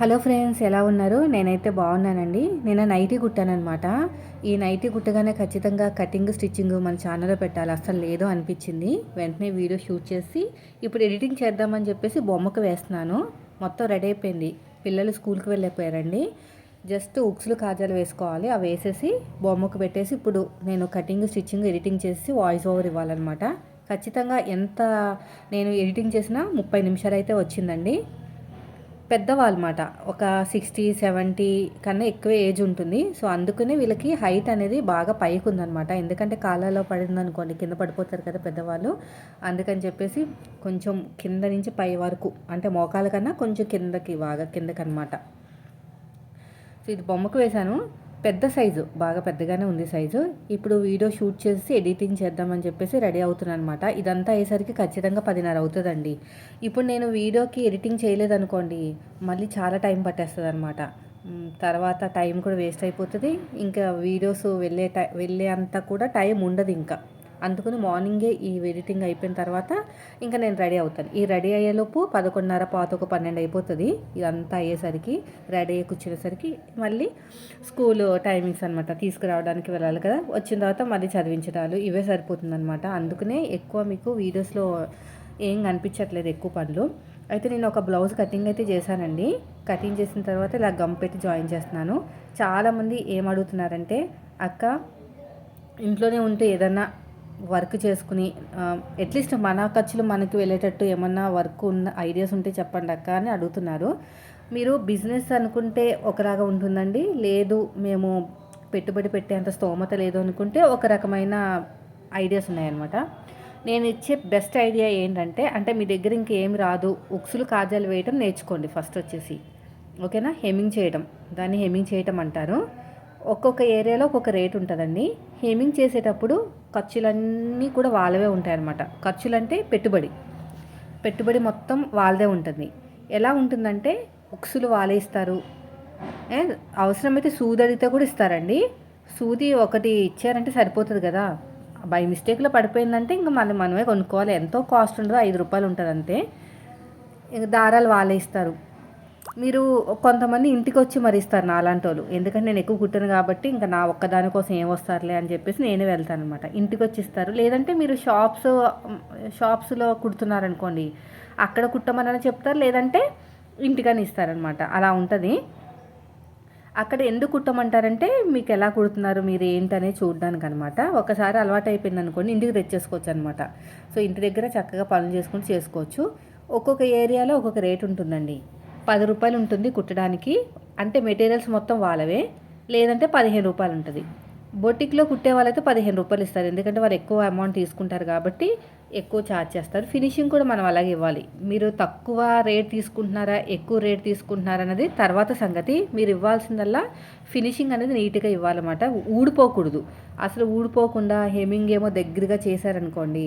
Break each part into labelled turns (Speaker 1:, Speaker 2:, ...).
Speaker 1: Hello friends ఎలా ఉన్నారు? నేనైతే బాగున్నానండి. నేను నైటీ కుట్టానమాట ఈ నైటీ కుట్టగానే ఖచ్చితంగా కటింగ్ స్టిచ్చింగ్ మన ఛానల్లో పెట్టాలి. అసలు లేదో అనిపించింది. వెంటనే వీడియో షూట్ చేసి ఇప్పుడు ఎడిటింగ్ చేద్దామని చెప్పేసి బొమ్మకు వేస్తున్నాను. మొత్తం రెడీ అయిపోయింది. పిల్లలు స్కూల్కి వెళ్ళిపోయారండి. జస్ట్ ఉక్స్లు కాజాలు వేసుకోవాలి. అవి వేసేసి బొమ్మకు పెట్టేసి ఇప్పుడు నేను కటింగ్ స్టిచ్చింగ్ ఎడిటింగ్ చేసి వాయిస్ ఓవర్ ఇవ్వాలన్నమాట. ఖచ్చితంగా ఎంత నేను ఎడిటింగ్ చేసినా ముప్పై నిమిషాలు అయితే వచ్చిందండి. పెద్దవాళ్ళమాట. ఒక సిక్స్టీ సెవెంటీ కన్నా ఎక్కువ ఏజ్ ఉంటుంది. సో అందుకనే వీళ్ళకి హైట్ అనేది బాగా పైకి ఉందనమాట ఎందుకంటే కాలాలో పడిందనుకోండి కింద పడిపోతారు కదా పెద్దవాళ్ళు. అందుకని చెప్పేసి కొంచెం కింద నుంచి పై వరకు అంటే మోకాల కన్నా కొంచెం కిందకి బాగా కిందకనమాట. సో ఇది బొమ్మకు వేశాను. పెద్ద సైజు బాగా పెద్దగానే ఉంది సైజు. ఇప్పుడు వీడియో షూట్ చేసి ఎడిటింగ్ చేద్దామని చెప్పేసి రెడీ అవుతున్నాను అనమాట ఇదంతా అయ్యేసరికి ఖచ్చితంగా పదిన్నర అవుతుందండి. ఇప్పుడు నేను వీడియోకి ఎడిటింగ్ చేయలేదనుకోండి మళ్ళీ చాలా టైం పట్టేస్తుంది అనమాట తర్వాత టైం కూడా వేస్ట్ అయిపోతుంది. ఇంకా వీడియోస్ వెళ్ళే టై వెళ్ళే అంత కూడా టైం ఉండదు ఇంకా. అందుకని మార్నింగే ఈ ఎడిటింగ్ అయిపోయిన తర్వాత ఇంకా నేను రెడీ అవుతాను. ఈ రెడీ అయ్యేలోపు పదకొండున్నర పాత ఒక పన్నెండు అయిపోతుంది. ఇదంతా అయ్యేసరికి రెడీ అయ్యి కూర్చునేసరికి మళ్ళీ స్కూల్ టైమింగ్స్ అనమాట తీసుకురావడానికి వెళ్ళాలి కదా. వచ్చిన తర్వాత మళ్ళీ చదివించడాలు ఇవే సరిపోతుందనమాట అందుకనే ఎక్కువ మీకు వీడియోస్లో ఏం కనిపించట్లేదు ఎక్కువ పనులు. అయితే నేను ఒక బ్లౌజ్ కటింగ్ అయితే చేశానండి. కటింగ్ చేసిన తర్వాత ఇలా గమ్ పెట్టి జాయిన్ చేస్తున్నాను. చాలామంది ఏం అడుగుతున్నారంటే అక్క ఇంట్లోనే ఉంటే ఏదన్నా వర్క్ చేసుకుని అట్లీస్ట్ మన ఖర్చులు మనకి వెళ్ళేటట్టు ఏమన్నా వర్క్ ఉన్న ఐడియాస్ ఉంటే చెప్పండి అక్క అని అడుగుతున్నారు. మీరు బిజినెస్ అనుకుంటే ఒకలాగా ఉంటుందండి? లేదు మేము పెట్టుబడి పెట్టేంత స్తోమత లేదు అనుకుంటే ఒక రకమైన ఐడియాస్ ఉన్నాయన్నమాట. నేను ఇచ్చే బెస్ట్ ఐడియా ఏంటంటే అంటే మీ దగ్గర ఇంకేం రాదు ఉక్సులు కాజాలు వేయటం నేర్చుకోండి ఫస్ట్ వచ్చేసి. ఓకేనా? హెమ్మింగ్ చేయడం దాన్ని హెమ్మింగ్ చేయటం అంటారు. ఒక్కొక్క ఏరియాలో ఒక్కొక్క రేట్ ఉంటుందండి. హేమింగ్ చేసేటప్పుడు ఖర్చులన్నీ కూడా వాళ్ళవే ఉంటాయన్నమాట. ఖర్చులు అంటే పెట్టుబడి. పెట్టుబడి మొత్తం వాళ్ళదే ఉంటుంది. ఎలా ఉంటుందంటే ఉక్సులు వాళ్ళే ఇస్తారు. అవసరమైతే సూది అడిగితే కూడా ఇస్తారండి. సూది ఒకటి ఇచ్చారంటే సరిపోతుంది కదా. బై మిస్టేక్లో పడిపోయిందంటే ఇంకా మనం మనమే కొనుక్కోవాలి. ఎంతో కాస్ట్ ఉండదు. ఐదు రూపాయలు ఉంటుంది అంతే ఇంకా దారాలు వాళ్ళే ఇస్తారు. మీరు కొంతమంది ఇంటికి వచ్చి మరి ఇస్తారు నా అలాంటి వాళ్ళు ఎందుకంటే నేను ఎక్కువ కుట్టాను కాబట్టి ఇంకా నా ఒక్కదాని కోసం ఏం వస్తారులే అని చెప్పేసి నేనే వెళ్తాను అనమాట ఇంటికి వచ్చి ఇస్తారు లేదంటే మీరు షాప్స్ షాప్స్లో కుడుతున్నారనుకోండి అక్కడ కుట్టమని చెప్తారు. లేదంటే ఇంటికని ఇస్తారనమాట అలా ఉంటుంది. అక్కడ ఎందుకు కుట్టమంటారంటే మీకు ఎలా కుడుతున్నారు మీరు ఏంటనే చూడడానికి అనమాట ఒకసారి అలవాటు అయిపోయింది అనుకోండి ఇంటికి తెచ్చేసుకోవచ్చు అనమాట సో ఇంటి దగ్గర చక్కగా పనులు చేసుకుని చేసుకోవచ్చు. ఒక్కొక్క ఏరియాలో ఒక్కొక్క రేట్ ఉంటుందండి పది రూపాయలు ఉంటుంది కుట్టడానికి. అంటే మెటీరియల్స్ మొత్తం వాళ్ళవే. లేదంటే పదిహేను రూపాయలు ఉంటుంది. బొటిక్లో కుట్టే వాళ్ళైతే పదిహేను రూపాయలు ఇస్తారు. ఎందుకంటే వారు ఎక్కువ అమౌంట్ తీసుకుంటారు కాబట్టి ఎక్కువ ఛార్జ్ చేస్తారు. ఫినిషింగ్ కూడా మనం అలాగే ఇవ్వాలి. మీరు తక్కువ రేట్ తీసుకుంటున్నారా ఎక్కువ రేట్ తీసుకుంటున్నారా అనేది తర్వాత సంగతి. మీరు ఇవ్వాల్సిందల్లా ఫినిషింగ్ అనేది నీట్గా ఇవ్వాలన్నమాట. ఊడిపోకూడదు. అసలు ఊడిపోకుండా హెమింగ్ ఏమో దగ్గరగా చేశారనుకోండి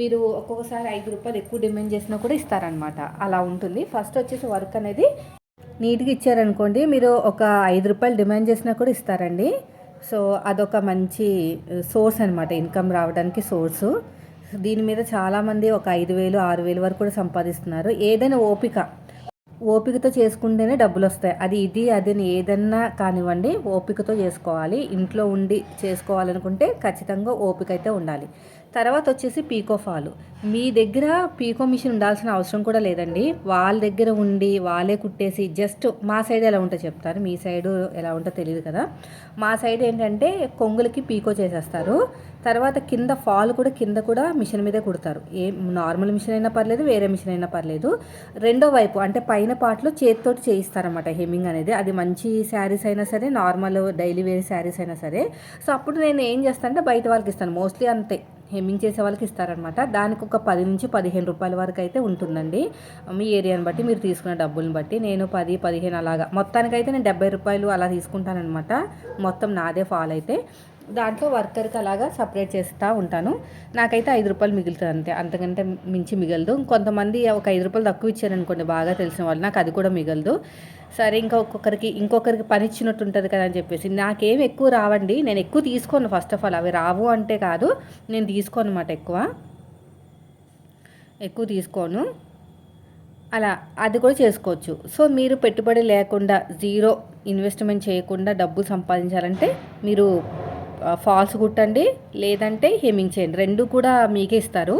Speaker 1: మీరు ఒక్కొక్కసారి ఐదు రూపాయలు ఎక్కువ డిమాండ్ చేసినా కూడా ఇస్తారనమాట అలా ఉంటుంది. ఫస్ట్ వచ్చేసి వర్క్ అనేది నీట్గా ఇచ్చారనుకోండి మీరు ఒక ఐదు రూపాయలు డిమాండ్ చేసినా కూడా ఇస్తారండి. సో అదొక మంచి సోర్స్ అనమాట ఇన్కమ్ రావడానికి సోర్సు దీని మీద చాలామంది ఒక ఐదు వేలు ఆరు వేలు వరకు కూడా సంపాదిస్తున్నారు. ఏదైనా ఓపిక. ఓపికతో చేసుకుంటేనే డబ్బులు వస్తాయి. అది ఇది అది ఏదన్నా కానివ్వండి ఓపికతో చేసుకోవాలి. ఇంట్లో ఉండి చేసుకోవాలనుకుంటే ఖచ్చితంగా ఓపిక అయితే ఉండాలి. తర్వాత వచ్చేసి పీకో ఫాలు. మీ దగ్గర పీకో మిషన్ ఉండాల్సిన అవసరం కూడా లేదండి. వాళ్ళ దగ్గర ఉండి వాళ్ళే కుట్టేసి జస్ట్ మా సైడ్ ఎలా ఉంటుందో చెప్తారు. మీ సైడ్ ఎలా ఉంటుందో తెలియదు కదా. మా సైడ్ ఏంటంటే కొంగులకి పీకో చేసేస్తారు. తర్వాత కింద ఫాల్ కూడా కింద కూడా మిషన్ మీదే కుడతారు. ఏ నార్మల్ మిషన్ అయినా పర్లేదు వేరే మిషన్ అయినా పర్లేదు. రెండో వైపు అంటే పైన పాటలో చేతితోటి చేయిస్తారనమాట హెమ్మింగ్ అనేది. అది మంచి శారీస్ అయినా సరే నార్మల్ డైలీ వేర్ శారీస్ అయినా సరే. సో అప్పుడు నేను ఏం చేస్తానంటే బయట వాళ్ళకి ఇస్తాను. మోస్ట్లీ అంతే. హెమ్మింగ్ చేసే వాళ్ళకి ఇస్తారనమాట. దానికి ఒక పది నుంచి పదిహేను రూపాయల వరకు అయితే ఉంటుందండి. మీ ఏరియాని బట్టి మీరు తీసుకున్న డబ్బులను బట్టి నేను పది పదిహేను అలాగా. మొత్తానికైతే నేను డెబ్బై రూపాయలు అలా తీసుకుంటానమాట మొత్తం నాదే ఫాల్ అయితే. దాంట్లో వర్కర్కి అలాగా సపరేట్ చేస్తూ ఉంటాను. నాకైతే ఐదు రూపాయలు మిగులుతుంది అంతే. అంతకంటే మించి మిగలదు. కొంతమంది ఒక ఐదు రూపాయలు తక్కువ ఇచ్చారనుకోండి బాగా తెలిసిన వాళ్ళు నాకు అది కూడా మిగలదు. సరే ఇంకా ఒక్కొక్కరికి ఇంకొకరికి పని ఇచ్చినట్టు ఉంటుంది కదా అని చెప్పేసి. నాకేం ఎక్కువ రావండి. నేను ఎక్కువ తీసుకోను ఫస్ట్ ఆఫ్ ఆల్ అవి రావు అంటే కాదు. నేను తీసుకోను అనమాట ఎక్కువ. ఎక్కువ తీసుకోను. అలా అది కూడా చేసుకోవచ్చు. సో మీరు పెట్టుబడి లేకుండా జీరో ఇన్వెస్ట్మెంట్ చేయకుండా డబ్బులు సంపాదించాలంటే మీరు ఫాల్స్ కుట్టండి లేదంటే హెమ్మింగ్ చేయండి రెండు కూడా మీకే ఇస్తారు.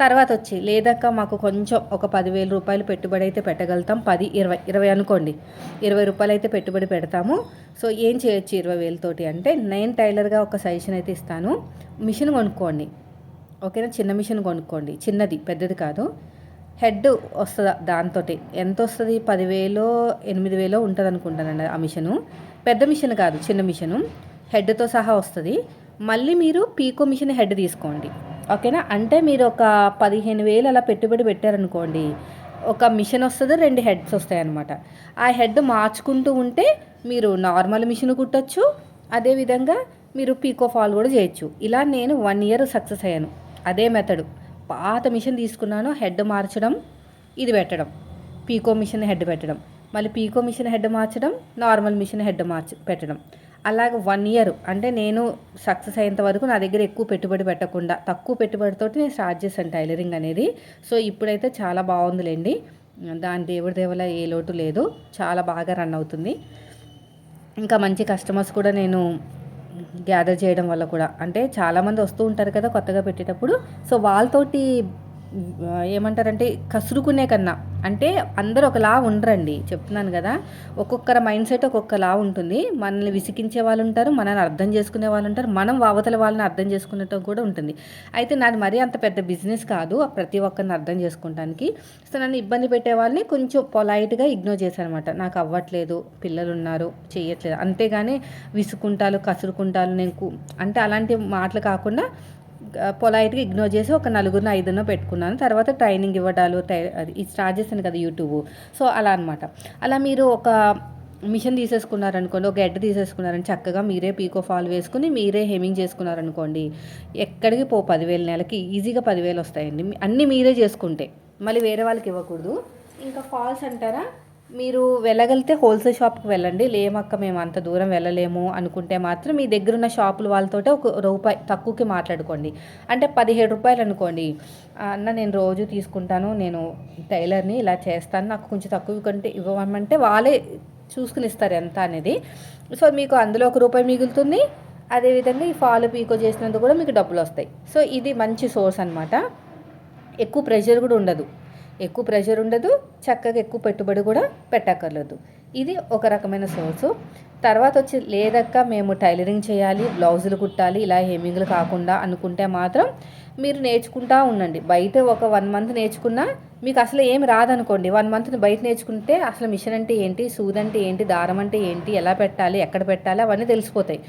Speaker 1: తర్వాత వచ్చి లేదక్క మాకు కొంచెం ఒక పదివేల రూపాయలు పెట్టుబడి అయితే పెట్టగలుగుతాం. పది ఇరవై ఇరవై అనుకోండి. ఇరవై రూపాయలు అయితే పెట్టుబడి పెడతాము. సో ఏం చేయొచ్చు ఇరవై వేలతోటి అంటే నేను టైలర్గా ఒక సజెషన్ అయితే ఇస్తాను. మిషన్ కొనుక్కోండి. ఓకేనా? చిన్న మిషన్ కొనుక్కోండి. చిన్నది పెద్దది కాదు. హెడ్ వస్తుంది దాంతో ఎంత వస్తుంది? పదివేలో ఎనిమిది వేలో ఉంటుంది అనుకుంటానండి ఆ మిషను. పెద్ద మిషన్ కాదు చిన్న మిషను. హెడ్తో సహా వస్తుంది. మళ్ళీ మీరు పీకో మిషన్ హెడ్ తీసుకోండి. ఓకేనా? అంటే మీరు ఒక పదిహేను వేలు అలా పెట్టుబడి పెట్టారనుకోండి ఒక మిషన్ వస్తుంది రెండు హెడ్స్ వస్తాయి అనమాట ఆ హెడ్ మార్చుకుంటూ ఉంటే మీరు నార్మల్ మిషన్ కుట్టచ్చు అదేవిధంగా మీరు పీకో ఫాల్ కూడా చేయొచ్చు. ఇలా నేను వన్ ఇయర్ సక్సెస్ అయ్యాను. అదే మెథడ్. పాత మిషన్ తీసుకున్నాను హెడ్ మార్చడం ఇది పెట్టడం. పీకో మిషన్ హెడ్ పెట్టడం. మళ్ళీ పీకో మిషన్ హెడ్ మార్చడం నార్మల్ మిషన్ హెడ్ మార్చి పెట్టడం. అలాగ వన్ ఇయర్ అంటే నేను సక్సెస్ అయ్యేంత వరకు నా దగ్గర ఎక్కువ పెట్టుబడి పెట్టకుండా తక్కువ పెట్టుబడితోటి నేను స్టార్ట్ చేశాను టైలరింగ్ అనేది. సో ఇప్పుడైతే చాలా బాగుందిలేండి. దాని దేవుడి దేవుల ఏ లోటు లేదు. చాలా బాగా రన్ అవుతుంది. ఇంకా మంచి కస్టమర్స్ కూడా నేను గ్యాదర్ చేయడం వల్ల కూడా. అంటే చాలామంది వస్తూ ఉంటారు కదా కొత్తగా పెట్టేటప్పుడు. సో వాళ్ళతోటి ఏమంటారంటే కసురుకునే కన్నా. అంటే అందరూ ఒకలా ఉండరండి. చెప్తున్నాను కదా. ఒక్కొక్కరి మైండ్ సెట్ ఒక్కొక్కలా ఉంటుంది. మనల్ని విసిగించే వాళ్ళు ఉంటారు. మనల్ని అర్థం చేసుకునే వాళ్ళు ఉంటారు. మనం అవతల వాళ్ళని అర్థం చేసుకునేటం కూడా ఉంటుంది. అయితే నాది మరీ అంత పెద్ద బిజినెస్ కాదు. ప్రతి ఒక్కరిని అర్థం చేసుకోవడానికి సో నన్ను ఇబ్బంది పెట్టే వాళ్ళని కొంచెం పొలైట్గా ఇగ్నోర్ చేశాను అనమాట నాకు అవ్వట్లేదు. పిల్లలు ఉన్నారు చేయట్లేదు అంతేగాని విసుకుంటాలు కసురుకుంటాలు నేను అంటే అలాంటి మాటలు కాకుండా పొలైట్గా ఇగ్నోర్ చేసి ఒక నలుగురిని ఐదునో పెట్టుకున్నాను. తర్వాత ట్రైనింగ్ ఇవ్వడాలు అది స్టార్ట్ చేశాను కదా యూట్యూబ్. సో అలా అనమాట అలా మీరు ఒక మిషన్ తీసేసుకున్నారనుకోండి ఒక గడ్డ తీసేసుకున్నారని చక్కగా మీరే పీకో ఫాల్ వేసుకుని మీరే హెమింగ్ చేసుకున్నారనుకోండి ఎక్కడికి పో పదివేల నెలకి ఈజీగా పదివేలు వస్తాయండి. అన్నీ మీరే చేసుకుంటే. మళ్ళీ వేరే వాళ్ళకి ఇవ్వకూడదు. ఇంకా ఫాల్స్ అంటారా? మీరు వెళ్ళగలిగితే హోల్సేల్ షాప్కి వెళ్ళండి. లేమక్క మేము అంత దూరం వెళ్ళలేము అనుకుంటే మాత్రం మీ దగ్గర ఉన్న షాపుల వాళ్ళతో ఒక రూపాయి తక్కువకి మాట్లాడుకోండి. అంటే పదిహేడు రూపాయలు అనుకోండి. అన్న నేను రోజు తీసుకుంటాను. నేను టైలర్ని ఇలా చేస్తాను. నాకు కొంచెం తక్కువ కంటే ఇవ్వమంటే వాళ్ళే చూసుకుని ఇస్తారు ఎంత అనేది. సో మీకు అందులో ఒక రూపాయి మిగులుతుంది. అదేవిధంగా ఈ ఫాలో పీకో చేసినందుకు కూడా మీకు డబ్బులు వస్తాయి. సో ఇది మంచి సోర్స్ అనమాట ఎక్కువ ప్రెషర్ కూడా ఉండదు. ఎక్కువ ప్రెషర్ ఉండదు చక్కగా ఎక్కువ పెట్టుబడి కూడా పెట్టక్కర్లేదు. ఇది ఒక రకమైన సోర్సు. తర్వాత వచ్చి లేదక్క మేము టైలరింగ్ చేయాలి బ్లౌజులు కుట్టాలి ఇలా హెమ్మింగ్లు కాకుండా అనుకుంటే మాత్రం మీరు నేర్చుకుంటా ఉండండి. బయట ఒక వన్ మంత్ నేర్చుకున్నా మీకు అసలు ఏమి రాదనుకోండి. వన్ మంత్ బయట నేర్చుకుంటే అసలు మిషన్ అంటే ఏంటి సూద్ అంటే ఏంటి దారం అంటే ఏంటి ఎలా పెట్టాలి ఎక్కడ పెట్టాలి అవన్నీ తెలిసిపోతాయి.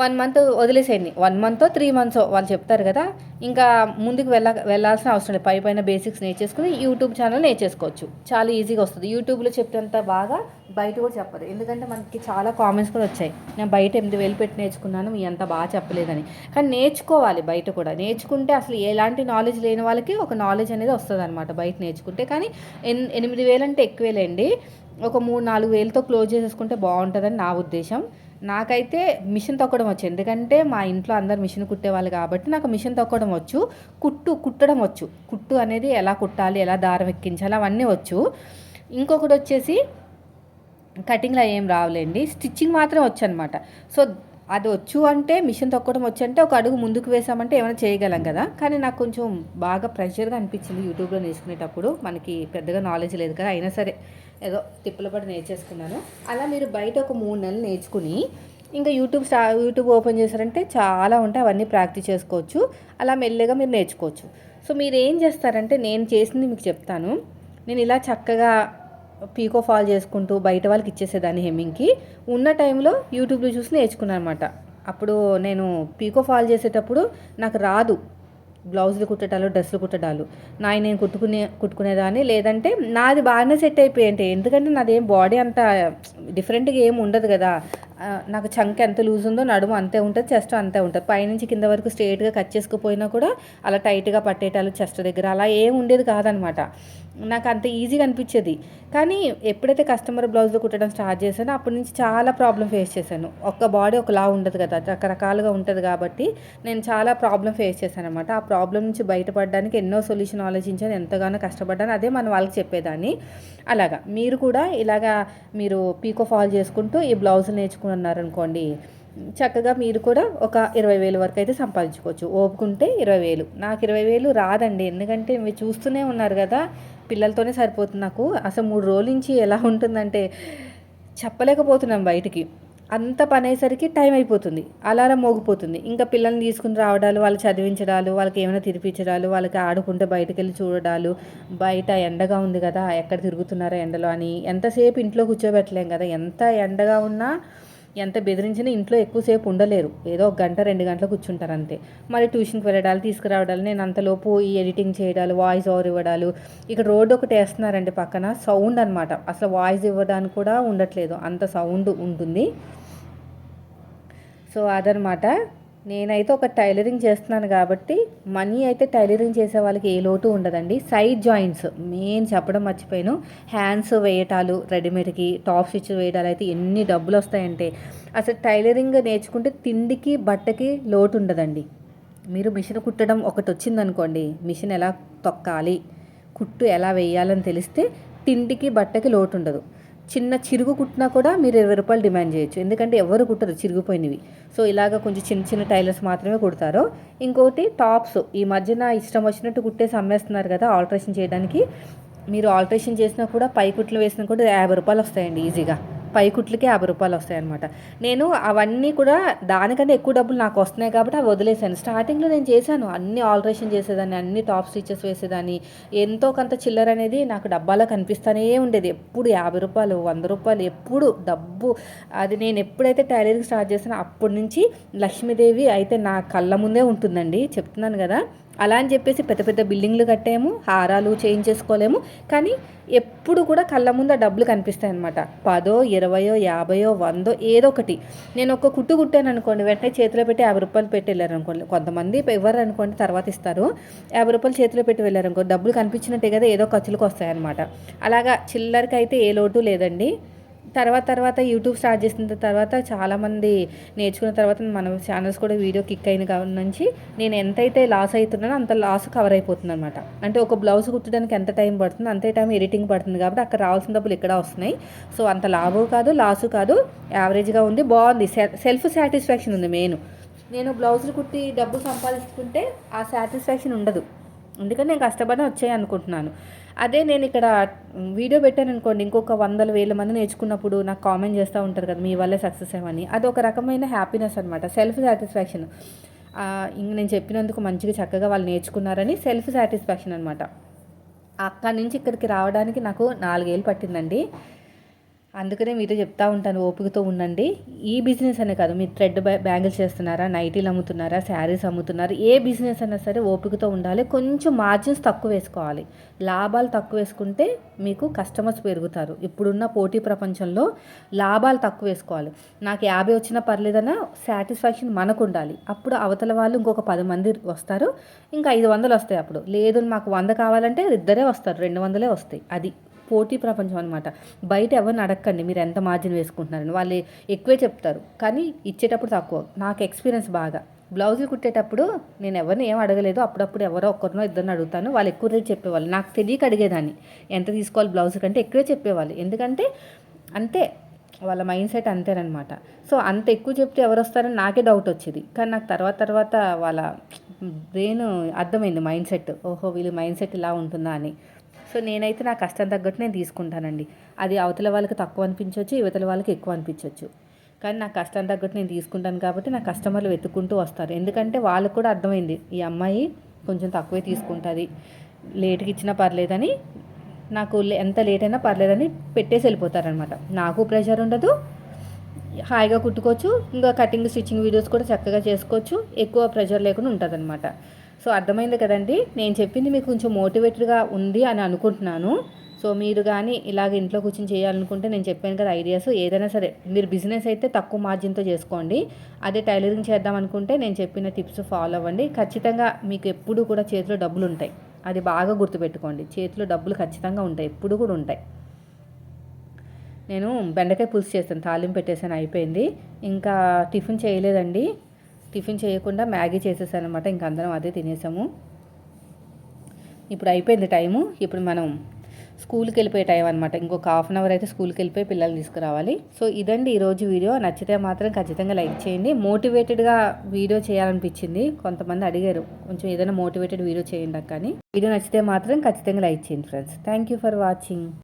Speaker 1: వన్ మంత్ వదిలేసేయండి. వన్ మంత్ త్రీ మంత్స్ వాళ్ళు చెప్తారు కదా ఇంకా ముందుకు వెళ్ళ వెళ్ళాల్సిన అవసరం లేదు. పై పైన బేసిక్స్ నేర్చేసుకుని యూట్యూబ్ ఛానల్ నేర్చేసుకోవచ్చు. చాలా ఈజీగా వస్తుంది. యూట్యూబ్లో చెప్పేంత బాగా బయట కూడా చెప్పరు. ఎందుకంటే మనకి చాలా కామెంట్స్ కూడా వచ్చాయి. నేను బయట ఎనిమిది వేలు పెట్టి నేర్చుకున్నాను మీ అంత బాగా చెప్పలేదని. కానీ నేర్చుకోవాలి బయట కూడా. నేర్చుకుంటే అసలు ఎలాంటి నాలెడ్జ్ లేని వాళ్ళకి ఒక నాలెడ్జ్ అనేది వస్తుంది అనమాట బయట నేర్చుకుంటే. కానీ ఎన్ ఎనిమిది వేలు అంటే ఎక్కువేలేండి. ఒక మూడు నాలుగు వేలతో క్లోజ్ చేసేసుకుంటే బాగుంటుందని నా ఉద్దేశం. నాకైతే మిషన్ తొక్కడం వచ్చు. ఎందుకంటే మా ఇంట్లో అందరు మిషన్ కుట్టేవాళ్ళు కాబట్టి నాకు మిషన్ తొక్కడం వచ్చు కుట్టు కుట్టడం వచ్చు. కుట్టు అనేది ఎలా కుట్టాలి ఎలా దారం ఎక్కించాలి అవన్నీ వచ్చు. ఇంకొకటి వచ్చేసి కటింగ్లో ఏం రావులేండి స్టిచ్చింగ్ మాత్రం వచ్చు అనమాట సో అది వచ్చు అంటే మిషన్ తొక్కడం వచ్చి అంటే ఒక అడుగు ముందుకు వేసామంటే ఏమైనా చేయగలం కదా. కానీ నాకు కొంచెం బాగా ప్రెషర్గా అనిపించింది యూట్యూబ్లో నేర్చుకునేటప్పుడు. మనకి పెద్దగా నాలెడ్జ్ లేదు కదా అయినా సరే. ఏదో తిప్పుల పడి నేర్చేసుకున్నాను. అలా మీరు బయట ఒక మూడు నెలలు నేర్చుకుని ఇంకా యూట్యూబ్ స్టా యూట్యూబ్ ఓపెన్ చేశారంటే చాలా ఉంటాయి. అవన్నీ ప్రాక్టీస్ చేసుకోవచ్చు. అలా మెల్లగా మీరు నేర్చుకోవచ్చు. సో మీరు ఏం చేస్తారంటే నేను చేసింది మీకు చెప్తాను. నేను ఇలా చక్కగా పీకో ఫాల్ చేసుకుంటూ బయట వాళ్ళకి ఇచ్చేసేదాన్ని హెమ్మింగ్కి. ఉన్న టైంలో యూట్యూబ్లో చూసి నేర్చుకున్నాను అనమాట అప్పుడు నేను పీకో ఫాల్ చేసేటప్పుడు నాకు రాదు. బ్లౌజులు కుట్టడాలు డ్రెస్సులు కుట్టడాలు నాయి నేను కుట్టుకునే కుట్టుకునేదాన్ని. లేదంటే నాది బాగానే సెట్ అయిపోయింటే. ఎందుకంటే నాది ఏం బాడీ అంత డిఫరెంట్గా ఏం ఉండదు కదా. నాకు చంక ఎంత లూజ్ ఉందో నడుము అంతే ఉంటుంది చెస్ట్ అంతే ఉంటుంది. పైనుంచి కింద వరకు స్ట్రేట్గా కట్ చేసుకుపోయినా కూడా అలా టైట్గా పట్టేటాలు చెస్ట్ దగ్గర అలా ఏం ఉండేది కాదనమాట నాకు అంత ఈజీగా అనిపించేది. కానీ ఎప్పుడైతే కస్టమర్ బ్లౌజ్లో కుట్టడం స్టార్ట్ చేశానో అప్పటి నుంచి చాలా ప్రాబ్లం ఫేస్ చేశాను. ఒక్క బాడీ ఒకలా ఉండదు కదా రకరకాలుగా ఉంటుంది కాబట్టి నేను చాలా ప్రాబ్లం ఫేస్ చేశాను అనమాట ఆ ప్రాబ్లం నుంచి బయటపడడానికి ఎన్నో సొల్యూషన్ ఆలోచించాను ఎంతగానో కష్టపడ్డాను. అదే మన వాళ్ళకి చెప్పేదాన్ని. అలాగా మీరు కూడా ఇలాగా మీరు పీకో ఫాల్ చేసుకుంటూ ఈ బ్లౌజ్ నేర్చుకున్నారనుకోండి చక్కగా మీరు కూడా ఒక ఇరవై వేలు వరకు అయితే సంపాదించుకోవచ్చు. ఓపుకుంటే ఇరవై వేలు. నాకు ఇరవై వేలు రాదండి. ఎందుకంటే మీరు చూస్తూనే ఉన్నారు కదా పిల్లలతోనే సరిపోతుంది నాకు. అసలు మూడు రోజుల నుంచి ఎలా ఉంటుందంటే చెప్పలేకపోతున్నాం బయటికి. అంత పని అయ్యేసరికి టైం అయిపోతుంది. అలారం మోగిపోతుంది. ఇంకా పిల్లల్ని తీసుకుని రావడాలు వాళ్ళు చదివించడాలు వాళ్ళకి ఏమైనా తినిపించడాలు వాళ్ళకి ఆడుకుంటే బయటకు వెళ్ళి చూడడాలు బయట ఎండగా ఉంది కదా ఎక్కడ తిరుగుతున్నారో ఎండలో అని ఎంతసేపు ఇంట్లో కూర్చోబెట్టలేం కదా ఎంత ఎండగా ఉన్నా ఎంత బెదిరించినా ఇంట్లో ఎక్కువసేపు ఉండలేరు. ఏదో ఒక గంట రెండు గంటలు కూర్చుంటారు అంతే మరి ట్యూషన్కి వెళ్ళడాలు తీసుకురావడాలు నేను అంతలోపు ఈ ఎడిటింగ్ చేయడాలు వాయిస్ ఓవర్ ఇవ్వడాలు. ఇక్కడ రోడ్డు ఒకటి వేస్తున్నారండి పక్కన సౌండ్ అనమాట అసలు వాయిస్ ఇవ్వడానికి కూడా ఉండట్లేదు. అంత సౌండ్ ఉంటుంది. సో అదనమాట నేనైతే ఒక టైలరింగ్ చేస్తున్నాను కాబట్టి మనీ అయితే టైలరింగ్ చేసే వాళ్ళకి ఏ లోటు ఉండదండి. సైడ్ జాయింట్స్ మెయిన్ చెప్పడం మర్చిపోయాను. హ్యాండ్స్ వేయటాలు రెడీమేడ్కి టాప్ స్టిచ్ వేయటాలు అయితే ఎన్ని డబ్బులు వస్తాయంటే అసలు టైలరింగ్ నేర్చుకుంటే తిండికి బట్టకి లోటు ఉండదండి. మీరు మిషన్ కుట్టడం ఒకటి వచ్చిందనుకోండి మిషన్ ఎలా తొక్కాలి కుట్టు ఎలా వేయాలని తెలిస్తే తిండికి బట్టకి లోటు ఉండదు. చిన్న చిరుగు కుట్టినా కూడా మీరు ఇరవై రూపాయలు డిమాండ్ చేయొచ్చు. ఎందుకంటే ఎవరు కుట్టరు చిరిగిపోయినవి. సో ఇలాగ కొంచెం చిన్న చిన్న టైలర్స్ మాత్రమే కుడతారు. ఇంకోటి టాప్స్. ఈ మధ్యన ఇష్టం వచ్చినట్టు కుట్టేసి అమ్మేస్తున్నారు కదా ఆల్ట్రేషన్ చేయడానికి. మీరు ఆల్ట్రేషన్ చేసినా కూడా పై కుట్లు వేసినా కూడా యాభై రూపాయలు వస్తాయండి ఈజీగా. పైకుట్లకి యాభై రూపాయలు వస్తాయన్నమాట. నేను అవన్నీ కూడా దానికంటే ఎక్కువ డబ్బులు నాకు వస్తున్నాయి కాబట్టి అవి వదిలేసాను స్టార్టింగ్లో నేను చేశాను. అన్ని ఆల్టరేషన్ చేసేదాన్ని అన్ని టాప్ స్టిచెస్ వేసేదాన్ని. ఎంతో కొంత చిల్లర అనేది నాకు డబ్బాలో కనిపిస్తూనే ఉండేది. ఎప్పుడు యాభై రూపాయలు వంద రూపాయలు ఎప్పుడు డబ్బు. అది నేను ఎప్పుడైతే టైలరింగ్ స్టార్ట్ చేసానో అప్పటి నుంచి లక్ష్మీదేవి అయితే నా కళ్ళ ముందే ఉంటుందండి. చెప్తున్నాను కదా. అలా అని చెప్పేసి పెద్ద పెద్ద బిల్డింగ్లు కట్టాము హారాలు చేంజ్ చేసుకోలేము. కానీ ఎప్పుడు కూడా కళ్ళ ముందు డబ్బులు కనిపిస్తాయి అనమాట పదో ఇరవయో యాభయో వందో ఏదో ఒకటి. నేను ఒక కుట్టు కుట్టాను అనుకోండి వెంటనే చేతిలో పెట్టి యాభై రూపాయలు పెట్టి వెళ్ళారు అనుకోండి. కొంతమంది ఎవరు అనుకోండి తర్వాత ఇస్తారు. యాభై రూపాయలు చేతిలో పెట్టి వెళ్ళారు అనుకో డబ్బులు కనిపించినట్టే కదా ఏదో ఖర్చులకు వస్తాయన్నమాట. అలాగా చిల్లరకైతే అయితే ఏ లోటు లేదండి. తర్వాత తర్వాత యూట్యూబ్ స్టార్ట్ చేసిన తర్వాత చాలామంది నేర్చుకున్న తర్వాత మన ఛానల్స్ కూడా వీడియో కిక్ అయిన కావడం నుంచి నేను ఎంతైతే లాస్ అవుతున్నానో అంత లాస్ కవర్ అయిపోతుంది అనమాట అంటే ఒక బ్లౌజ్ కుట్టడానికి ఎంత టైం పడుతుంది అంతే టైం ఎడిటింగ్ పడుతుంది కాబట్టి అక్కడ రావాల్సిన డబ్బులు ఇక్కడ వస్తున్నాయి. సో అంత లాభం కాదు లాసు కాదు యావరేజ్గా ఉంది బాగుంది. సెల్ఫ్ సాటిస్ఫాక్షన్ ఉంది మెయిన్. నేను బ్లౌజులు కుట్టి డబ్బు సంపాదించుకుంటే ఆ సాటిస్ఫాక్షన్ ఉండదు. ఎందుకంటే నేను కష్టపడి వచ్చాయి అనుకుంటున్నాను. అదే నేను ఇక్కడ వీడియో పెట్టాను అనుకోండి ఇంకొక వందల వేల మంది నేర్చుకున్నప్పుడు నాకు కామెంట్ చేస్తూ ఉంటారు కదా మీ వల్లే సక్సెస్ అవ్వని. అది ఒక రకమైన హ్యాపీనెస్ అనమాట సెల్ఫ్ సాటిస్ఫాక్షన్. ఇంక నేను చెప్పినందుకు మంచిగా చక్కగా వాళ్ళు నేర్చుకున్నారని సెల్ఫ్ సాటిస్ఫాక్షన్ అనమాట అక్కడి నుంచి ఇక్కడికి రావడానికి నాకు నాలుగేళ్ళు పట్టిందండి. అందుకనే మీతో చెప్తా ఉంటాను ఓపికతో ఉండండి. ఈ బిజినెస్ అనే కాదు మీరు థ్రెడ్ బ్యాంగిల్స్ చేస్తున్నారా నైటీలు అమ్ముతున్నారా శారీస్ అమ్ముతున్నారా ఏ బిజినెస్ అయినా సరే ఓపికతో ఉండాలి. కొంచెం మార్జిన్స్ తక్కువ వేసుకోవాలి. లాభాలు తక్కువ వేసుకుంటే మీకు కస్టమర్స్ పెరుగుతారు. ఇప్పుడున్న పోటీ ప్రపంచంలో లాభాలు తక్కువ వేసుకోవాలి. నాకు యాభై వచ్చినా పర్లేదన్నా సాటిస్ఫాక్షన్ మనకు ఉండాలి అప్పుడు అవతల వాళ్ళు ఇంకొక పది మంది వస్తారు. ఇంకా ఐదు వందలు వస్తాయి అప్పుడు. లేదు మాకు వంద కావాలంటే ఇద్దరే వస్తారు. రెండు వందలే వస్తాయి. అది పోటీ ప్రపంచం అనమాట బయట ఎవరిని అడగకండి మీరు ఎంత మార్జిన్ వేసుకుంటున్నారని. వాళ్ళు ఎక్కువే చెప్తారు. కానీ ఇచ్చేటప్పుడు తక్కువ. నాకు ఎక్స్పీరియన్స్ బాగా. బ్లౌజులు కుట్టేటప్పుడు నేను ఎవరిని ఏం అడగలేదు. అప్పుడప్పుడు ఎవరో ఒక్కరినో ఇద్దరిని అడుగుతాను. వాళ్ళు ఎక్కువ రేట్ చెప్పేవాళ్ళు. నాకు తెలియక అడిగేదాన్ని. ఎంత తీసుకోవాలి బ్లౌజ్ కంటే ఎక్కువే చెప్పేవాళ్ళు. ఎందుకంటే అంతే. వాళ్ళ మైండ్ సెట్ అంతేనమాట సో అంత ఎక్కువ చెప్తే ఎవరు వస్తారని నాకే డౌట్ వచ్చేది. కానీ నాకు తర్వాత తర్వాత వాళ్ళ బ్రెయిన్ అర్థమైంది మైండ్ సెట్ ఓహో వీళ్ళు మైండ్ సెట్ ఇలా ఉంటుందా అని. సో నేనైతే నా కష్టం తగ్గట్టు నేను తీసుకుంటానండి. అది అవతల వాళ్ళకి తక్కువ అనిపించవచ్చు యువతల వాళ్ళకి ఎక్కువ అనిపించవచ్చు కానీ నా కష్టం తగ్గట్టు నేను తీసుకుంటాను కాబట్టి నా కస్టమర్లు వెతుక్కుంటూ వస్తారు. ఎందుకంటే వాళ్ళకు కూడా అర్థమైంది ఈ అమ్మాయి కొంచెం తక్కువే తీసుకుంటుంది. లేట్కి ఇచ్చినా పర్లేదని నాకు ఎంత లేట్ అయినా పర్లేదని పెట్టేసి వెళ్ళిపోతారనమాట నాకు ప్రెషర్ ఉండదు హాయిగా కుట్టుకోవచ్చు ఇంకా కటింగ్ స్టిచ్చింగ్ వీడియోస్ కూడా చక్కగా చేసుకోవచ్చు ఎక్కువ ప్రెషర్ లేకుండా ఉంటుంది అనమాట సో అర్థమైంది కదండి. నేను చెప్పింది మీకు కొంచెం మోటివేటెడ్గా ఉంది అని అనుకుంటున్నాను. సో మీరు కానీ ఇలాగ ఇంట్లో కూర్చొని చేయాలనుకుంటే నేను చెప్పాను కదా ఐడియాస్. ఏదైనా సరే మీరు బిజినెస్ అయితే తక్కువ మార్జిన్తో చేసుకోండి. అదే టైలరింగ్ చేద్దాం అనుకుంటే నేను చెప్పిన టిప్స్ ఫాలో అవ్వండి. ఖచ్చితంగా మీకు ఎప్పుడు కూడా చేతిలో డబ్బులు ఉంటాయి. అది బాగా గుర్తుపెట్టుకోండి. చేతిలో డబ్బులు ఖచ్చితంగా ఉంటాయి. ఎప్పుడు కూడా ఉంటాయి. నేను బెండకాయ పులుసు చేస్తాను. తాలింపు పెట్టేసాను అయిపోయింది. ఇంకా టిఫిన్ చేయలేదండి. టిఫిన్ చేయకుండా మ్యాగీ చేసేసాను అనమాట ఇంక అందరం అదే తినేసాము. ఇప్పుడు అయిపోయింది టైము. ఇప్పుడు మనం స్కూల్కి వెళ్ళిపోయే టైం అనమాట ఇంకొక హాఫ్ అన్ అవర్ అయితే స్కూల్కి వెళ్ళిపోయి పిల్లల్ని తీసుకురావాలి. సో ఇదండి ఈరోజు వీడియో. నచ్చితే మాత్రం ఖచ్చితంగా లైక్ చేయండి. మోటివేటెడ్గా వీడియో చేయాలనిపించింది. కొంతమంది అడిగారు కొంచెం ఏదైనా మోటివేటెడ్ వీడియో చేయండి కానీ వీడియో నచ్చితే మాత్రం ఖచ్చితంగా లైక్ చేయండి friends. Thank you for watching.